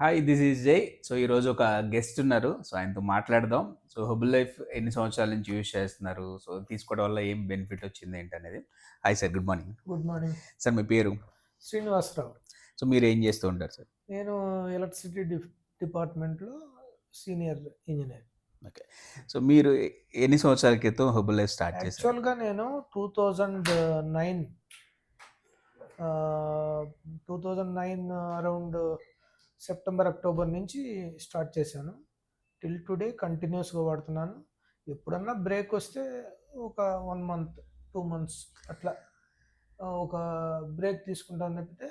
Hi this is Jai so ఈరోజు ఒక guest ఉన్నారు. సో ఆయనతో మాట్లాడదాం. సో హబుల్ లైఫ్ ఎన్ని సంవత్సరాల నుంచి యూజ్ చేస్తున్నారు? సో తీసుకోవడం వల్ల ఏం బెనిఫిట్ వచ్చింది ఏంటి అనేది hi sir good morning good morning sir మీ పేరు? శ్రీనివాసరావు. సో మీరు ఏం చేస్తూ ఉంటారు సార్ నేను ఎలక్ట్రిసిటీ డి- డిపార్ట్మెంట్లో సీనియర్ ఇంజనీర్ సో మీరు ఎన్ని సంవత్సరాల క్రితం హబుల్ లైఫ్ స్టార్ట్ చేశారు? యాక్చువల్గా నేను two thousand nine two thousand nine around September October నుంచి స్టార్ట్ చేశాను. టిల్ టుడే కంటిన్యూస్గా వాడుతున్నాను. ఎప్పుడన్నా బ్రేక్ వస్తే ఒక వన్ మంత్ టూ మంత్స్ అట్లా ఒక బ్రేక్ తీసుకుంటాను తప్పితే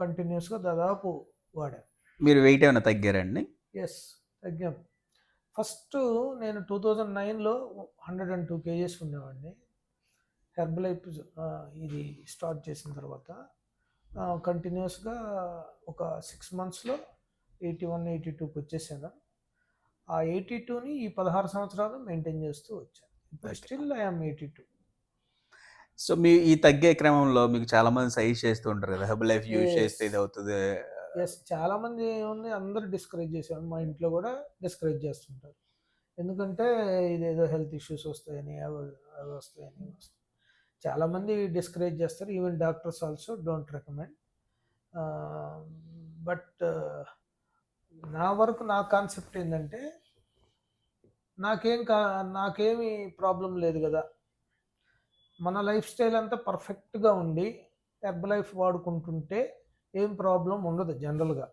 కంటిన్యూస్గా దాదాపు వాడాను మీరు వెయిట్ ఏమైనా తగ్గారండి ఎస్ తగ్గాం. ఫస్ట్ నేను టూ థౌజండ్ నైన్లో హండ్రెడ్ అండ్ టూ కేజెస్ ఉండేవాడిని. హెర్బలైఫ్ ఇది స్టార్ట్ చేసిన తర్వాత. కంటిన్యూస్గా ఒక సిక్స్ మంత్స్లో ఎయిటీ వన్ ఎయిటీ టూకి వచ్చేసాను. ఆ ఎయిటీ టూని ఈ పదహారు సంవత్సరాలు మెయింటైన్ చేస్తూ వచ్చాను. ఇప్పుడు. Still I'm eighty two so మీ ఈ తగ్గే క్రమంలో మీకు చాలా మంది సజెస్ట్ చేస్తూ ఉంటారు కదా హబుల్ లైఫ్ యూజ్. చేస్తే ఇది అవుతుంది. ఎస్ చాలామంది ఏముంది అందరూ డిస్కరేజ్ చేశారు మా ఇంట్లో కూడా డిస్కరేజ్ చేస్తుంటారు. ఎందుకంటే ఇదేదో హెల్త్ ఇష్యూస్ వస్తాయని అవి వస్తాయని వస్తాయి చాలామంది డిస్కరేజ్ చేస్తారు. Even doctors also don't recommend. But నా వరకు నా కాన్సెప్ట్ ఏంటంటే నాకేం కా నాకేమి ప్రాబ్లం లేదు కదా. మన లైఫ్ స్టైల్ అంతా పర్ఫెక్ట్గా ఉండి హెర్బ్ లైఫ్ వాడుకుంటుంటే ఏం ప్రాబ్లం ఉండదు జనరల్గా.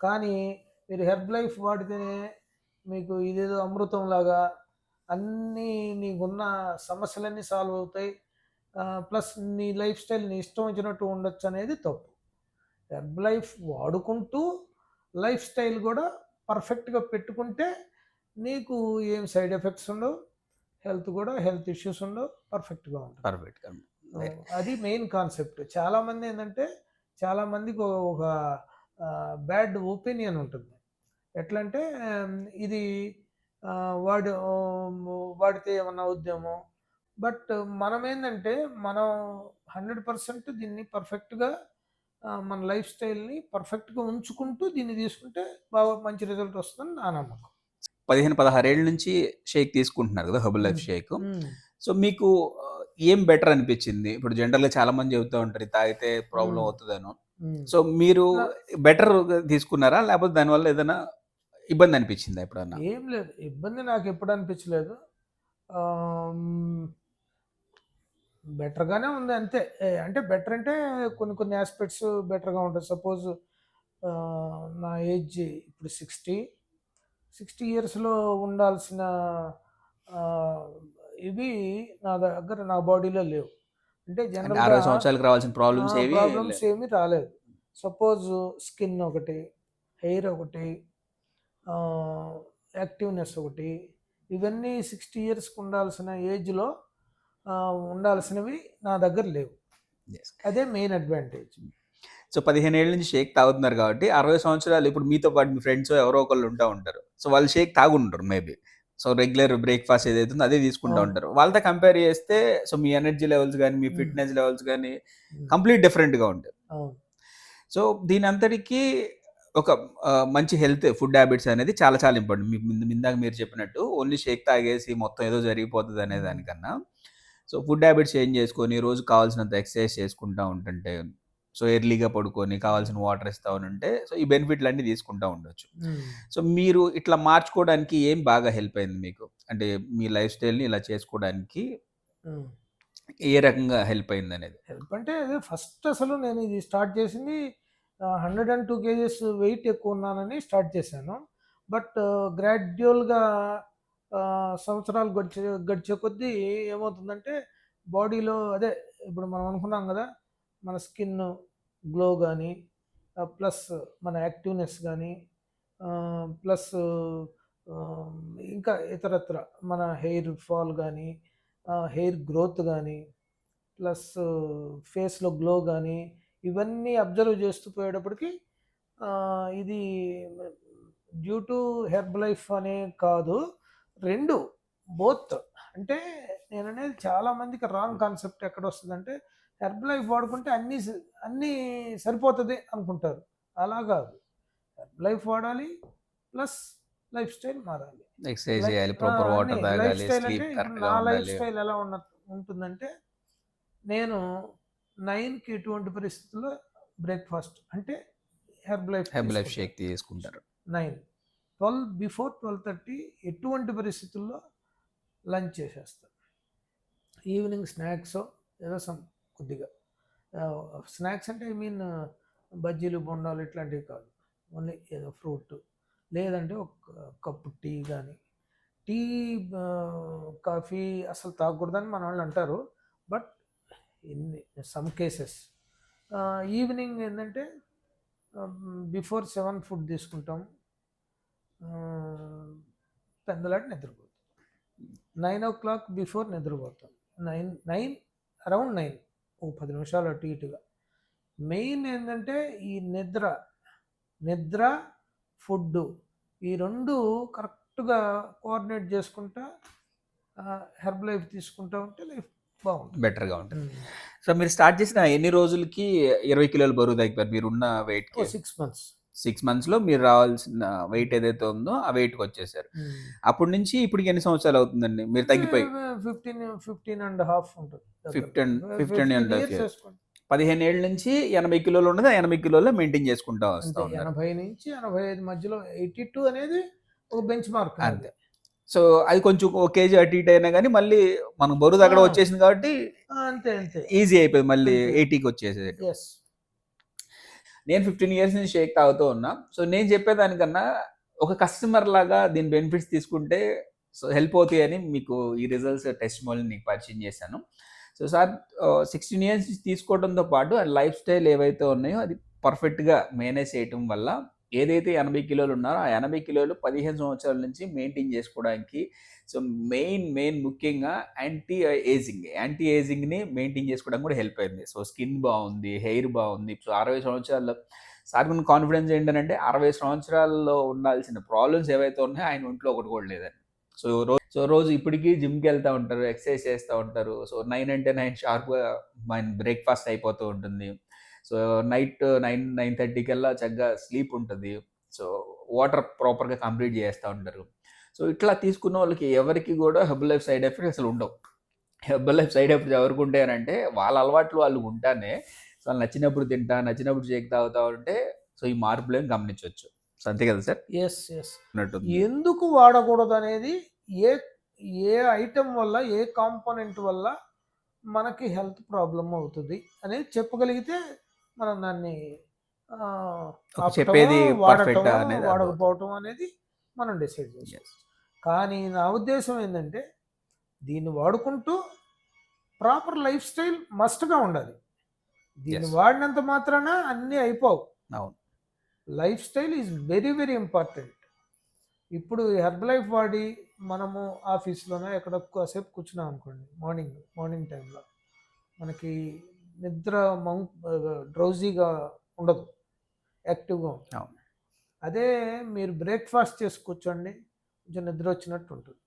కానీ మీరు హెర్బ్ లైఫ్ వాడితేనే మీకు ఇదేదో అమృతంలాగా అన్నీ నీకున్న సమస్యలన్నీ సాల్వ్ అవుతాయి. ప్లస్ నీ లైఫ్ స్టైల్ నీ ఇష్టం వచ్చినట్టు ఉండొచ్చు అనేది తప్పు. హెర్బ్ లైఫ్ వాడుకుంటూ లైఫ్ స్టైల్ కూడా పర్ఫెక్ట్గా పెట్టుకుంటే నీకు ఏం సైడ్ ఎఫెక్ట్స్ ఉండవు హెల్త్ కూడా హెల్త్ ఇష్యూస్ ఉండవు పర్ఫెక్ట్గా ఉంటుంది పర్ఫెక్ట్ అది మెయిన్ కాన్సెప్ట్. చాలా మంది ఏంటంటే చాలా మందికి ఒక- బ్యాడ్ ఒపీనియన్ ఉంటుంది. ఎట్లా అంటే ఆమ్, ఇది వాడు వాడితే ఏమన్నా అవుద్దేమో బట్ మనం ఏంటంటే మనం హండ్రెడ్ పర్సెంట్ దీన్ని పర్ఫెక్ట్గా మన లైఫ్ స్టైల్ని పర్ఫెక్ట్గా ఉంచుకుంటూ దీన్ని తీసుకుంటే బాగా మంచి రిజల్ట్ వస్తుందని నా నమ్మకం పదిహేను పదహారేళ్ళ నుంచి షేక్ తీసుకుంటున్నారు కదా హబుల్ లైఫ్. షేక్. సో మీకు ఏం బెటర్ అనిపించింది ఇప్పుడు జనరల్గా చాలా మంది చెబుతూ ఉంటారు తాగితే ప్రాబ్లం. అవుతుందను. సో మీరు బెటర్ తీసుకున్నారా లేకపోతే దానివల్ల ఏదైనా ఇబ్బంది అనిపించిందా ఎప్పుడన్నా ఏం లేదు ఇబ్బంది నాకు ఎప్పుడు అనిపించలేదు బెటర్గానే ఉంది అంతే. అంటే బెటర్ అంటే కొన్ని కొన్ని ఆస్పెక్ట్స్ బెటర్గా ఉంటుంది సపోజ్ నా ఏజ్ ఇప్పుడు సిక్స్టీ. సిక్స్టీ ఇయర్స్లో ఉండాల్సిన ఇవి నా దగ్గర నా బాడీలో లేవు. అంటే అరవై సంవత్సరాలకు రావాల్సిన ప్రాబ్లమ్స్ ఏవి ప్రాబ్లమ్స్ ఏమీ రాలేదు. సపోజ్ స్కిన్ ఒకటి హెయిర్ ఒకటి యాక్టివ్నెస్ ఒకటి ఇవన్నీ సిక్స్టీ ఇయర్స్కి ఉండాల్సిన ఏజ్లో ఉండాల్సినవి నా దగ్గర లేవు. అదే మెయిన్ అడ్వాంటేజ్ సో పదిహేను ఏళ్ళ నుంచి షేక్ తాగుతున్నారు కాబట్టి అరవై సంవత్సరాలు ఇప్పుడు మీతో పాటు మీ ఫ్రెండ్స్ ఎవరో ఒకళ్ళు ఉంటా ఉంటారు. సో వాళ్ళు షేక్ తాగుంటారు మేబీ సో రెగ్యులర్ బ్రేక్ఫాస్ట్ ఏదైతే ఉందో అదే తీసుకుంటూ. ఉంటారు. వాళ్ళతో కంపేర్ చేస్తే సో మీ ఎనర్జీ లెవెల్స్ కానీ మీ. ఫిట్నెస్ లెవెల్స్ కానీ కంప్లీట్ డిఫరెంట్గా ఉంటాయి. సో దీని అంతటికి ఒక మంచి హెల్త్ ఫుడ్ హ్యాబిట్స్ అనేది చాలా చాలా ఇంపార్టెంట్ ఇందాక మీరు చెప్పినట్టు ఓన్లీ షేక్ తాగేసి మొత్తం ఏదో జరిగిపోతుంది అనే దానికన్నా సో ఫుడ్ హ్యాబిట్స్ చేంజ్ చేసుకొని రోజు కావాల్సినంత ఎక్సర్సైజ్ చేసుకుంటా ఉంటుంటే సో ఎర్లీగా పడుకొని కావాల్సిన వాటర్ ఇస్తా ఉంటే సో ఈ బెనిఫిట్లు అన్ని తీసుకుంటా ఉండొచ్చు. సో మీరు ఇట్లా మార్చుకోవడానికి ఏం బాగా హెల్ప్ అయింది మీకు అంటే మీ లైఫ్ స్టైల్ని ఇలా చేసుకోవడానికి. ఏ రకంగా హెల్ప్ అయింది అనేది హెల్ప్ అంటే ఫస్ట్ అసలు నేను ఇది స్టార్ట్ చేసింది hundred and two kgs weight ఎక్కువ ఉన్నానని స్టార్ట్ చేశాను బట్ గ్రాడ్యువల్గా సంవత్సరాలు గడిచే గడిచే కొద్దీ ఏమవుతుందంటే బాడీలో అదే ఇప్పుడు మనం అనుకున్నాం కదా మన స్కిన్ గ్లో కానీ ప్లస్ మన యాక్టివ్నెస్ కానీ ప్లస్ ఇంకా ఇతరత్ర మన హెయిర్ ఫాల్ కానీ హెయిర్ గ్రోత్ కానీ ప్లస్ ఫేస్లో గ్లో కానీ ఇవన్నీ అబ్జర్వ్ చేస్తూ పోయేటప్పటికి ఇది డ్యూ టు హెర్బ్ లైఫ్ అనే కాదు. రెండు బోత్ అంటే నేను అనేది చాలా మందికి రాంగ్ కాన్సెప్ట్ ఎక్కడ వస్తుందంటే హెర్బ్ లైఫ్ వాడుకుంటే అన్నీ అన్నీ సరిపోతుంది అనుకుంటారు. అలా కాదు. లైఫ్ వాడాలి ప్లస్ లైఫ్ స్టైల్ మారాలి. ఎక్సర్సైజ్ చేయాలి ప్రాపర్ వాటర్ తాగాలి స్లీప్ కరెక్ట్గా నా లైఫ్ స్టైల్ ఎలా ఉన్న ఉంటుందంటే నేను నైన్కి ఎటువంటి పరిస్థితుల్లో బ్రేక్ఫాస్ట్ అంటే Herbalife Herbalife shake తీసుకుంటారు. Nine twelve before twelve thirty ఎటువంటి పరిస్థితుల్లో లంచ్ చేసేస్తాను ఈవినింగ్ స్నాక్స్ ఏదో సమ్ కొద్దిగా. స్నాక్స్ అంటే ఐ మీన్ బజ్జీలు బొండాలు ఇట్లాంటివి కాదు. ఓన్లీ ఏదో ఫ్రూట్. లేదంటే ఒక కప్పు టీ కానీ టీ కాఫీ అసలు తాగకూడదని మన వాళ్ళు అంటారు. But in some cases. Evening ఏంటంటే బిఫోర్ సెవెన్ ఫుడ్ తీసుకుంటాం. పెందలాటి నిద్రపోతాం. Nine o'clock before నిద్రపోతాం. Nine nine around nine o పది నిమిషాలు అటు ఇటుగా. మెయిన్ ఏంటంటే ఈ నిద్ర నిద్ర ఫుడ్ ఈ రెండు కరెక్ట్గా కోఆర్డినేట్ చేసుకుంటా హెర్బ్ లైఫ్ తీసుకుంటా ఉంటే లైఫ్ బాగుంటుంది. బెటర్గా ఉంటుంది. సో మీరు స్టార్ట్ చేసిన ఎన్ని రోజులకి ఇరవై కిలోలు బరువు తగ్గిపోయారు మీరు ఉన్న వెయిట్ సిక్స్ మంత్స్. సిక్స్ మంత్స్లో మీరు రావాల్సిన వెయిట్ ఏదైతే ఉందో ఆ వెయిట్కి వచ్చేసారు అప్పటి నుంచి ఇప్పటికి ఎన్ని సంవత్సరాలు అవుతుందండి? మీరు తగ్గిపోయి ఫిఫ్టీన్ ఫిఫ్టీన్ అండ్ హాఫ్ ఉంటుంది. 15 15 and half years years. వేసుకోండి. పదిహేను ఏళ్ళ నుంచి ఎనభై కిలోలు ఆ ఎనభై కిలోలో మెయింటైన్ చేసుకుంటా వస్తా ఎనభై నుంచి ఎనభై ఐదు మధ్యలో ఎయిటీ టూ అనేది ఒక బెంచ్ మార్క్ అంతే. సో అది కొంచెం ఒక కేజీ అటు ఇటు అయినా కానీ మళ్ళీ మనకు బరువు ఆ. వచ్చేసింది కాబట్టి అంతే అంతే. ఈజీ అయిపోయింది మళ్ళీ. ఎయిటీకి వచ్చేసేది నేను ఫిఫ్టీన్ ఇయర్స్ నుంచి షేక్ తాగుతూ ఉన్నా. సో నేను చెప్పేదానికన్నా ఒక కస్టమర్ లాగా దీని బెనిఫిట్స్ తీసుకుంటే సో హెల్ప్ అవుతాయి అని మీకు ఈ రిజల్ట్స్ టెస్ట్ మోల్ని నీకు పరిచయం చేశాను. సో సార్ సిక్స్టీన్ ఇయర్స్ తీసుకోవడంతో పాటు లైఫ్ స్టైల్ ఏవైతే ఉన్నాయో అది పర్ఫెక్ట్గా మేనేజ్ చేయటం వల్ల ఏదైతే ఎనభై కిలోలు ఉన్నారో ఆ ఎనభై కిలోలు పదిహేను సంవత్సరాల నుంచి మెయింటైన్ చేసుకోవడానికి సో మెయిన్ మెయిన్ ముఖ్యంగా యాంటీ ఏజింగ్ యాంటీ ఏజింగ్ని మెయింటైన్ చేసుకోవడానికి కూడా హెల్ప్ అయింది. సో స్కిన్ బాగుంది హెయిర్ బాగుంది. సో అరవై సంవత్సరాల్లో సార్ కాన్ఫిడెన్స్ ఏంటంటే అరవై సంవత్సరాల్లో ఉండాల్సిన ప్రాబ్లమ్స్ ఏవైతే ఉన్నాయో ఆయన ఒంట్లో ఒకటి కూడా లేదని సో రోజు సో రోజు ఇప్పటికీ జిమ్కి వెళ్తూ ఉంటారు ఎక్సర్సైజ్ చేస్తూ ఉంటారు. సో నైన్ అంటే నైన్ షార్ప్గా మన బ్రేక్ఫాస్ట్ అయిపోతూ ఉంటుంది. So night nine nine thirty కల్లా చక్కగా స్లీప్ ఉంటుంది. సో వాటర్ ప్రాపర్గా కంప్లీట్ చేస్తూ ఉంటారు. సో ఇట్లా తీసుకున్న వాళ్ళకి ఎవరికి కూడా హెబ్ లైఫ్ సైడ్ ఎఫెక్ట్స్ అసలు ఉండవు. హెబ్ లైఫ్ సైడ్ ఎఫెక్ట్స్ ఎవరికి ఉంటాయనంటే వాళ్ళ అలవాట్లు వాళ్ళు ఉంటానే. సో వాళ్ళు నచ్చినప్పుడు తింటా నచ్చినప్పుడు షేక్ తాగుతా ఉంటే సో ఈ మార్పులు ఏం గమనించవచ్చు. సో అంతే కదా సార్? ఎస్ ఎస్ అన్నట్టు ఎందుకు వాడకూడదు అనేది ఏ ఏ ఐటెం వల్ల ఏ కాంపోనెంట్ వల్ల మనకి హెల్త్ ప్రాబ్లం అవుతుంది అనేది చెప్పగలిగితే మనం దాన్ని చెప్పేది వాడకపోవటం అనేది మనం డిసైడ్ చేస్తాం కానీ నా ఉద్దేశం ఏంటంటే దీన్ని వాడుకుంటూ ప్రాపర్ లైఫ్ స్టైల్ మస్ట్గా ఉండాలి. దీన్ని. వాడినంత మాత్రాన అన్నీ అయిపోవు. అవును. Lifestyle is very very important ఇప్పుడు హెర్బ్ లైఫ్ వాడి మనము ఆఫీస్లోనో ఎక్కడ కాసేపు కూర్చున్నాం అనుకోండి మార్నింగ్ మార్నింగ్ టైంలో మనకి నిద్ర మౌ డ్రౌజీగా ఉండదు. యాక్టివ్గా ఉంటుంది. అదే మీరు బ్రేక్ఫాస్ట్ చేసి కూర్చోండి కొంచెం నిద్ర వచ్చినట్టు ఉంటుంది.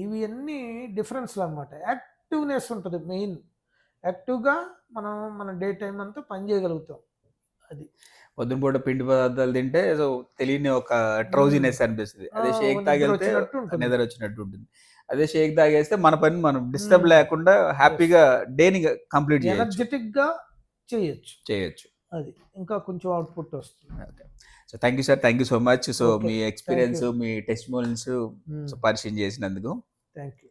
ఇవి అన్నీ డిఫరెన్స్లు అనమాట యాక్టివ్నెస్ ఉంటుంది మెయిన్. యాక్టివ్గా మనం మన డే టైం అంతా పని చేయగలుగుతాం. అది. పొద్దున పూట పిండి పదార్థాలు తింటే సో తెలియని ఒక ట్రౌజినెస్ అనిపిస్తుంది. అదే షేక్ తాగితే ఉంటుంది. నిద్ర వచ్చినట్టు ఉంటుంది. అదే షేక్ తాగేస్తే మన పని మనం డిస్టర్బ్ Hmm. లేకుండా హ్యాపీగా డేని కంప్లీట్ చేయొచ్చు. ఎనర్జెటిక్గా చేయొచ్చు. చేయొచ్చు. అది ఇంకా కొంచెం అవుట్పుట్ వస్తుంది. So thank you sir thank you so much so. Me experience. మీ టెస్ట్ మోల్స్ Hmm. పరిచయం చేసినందుకు. Thank you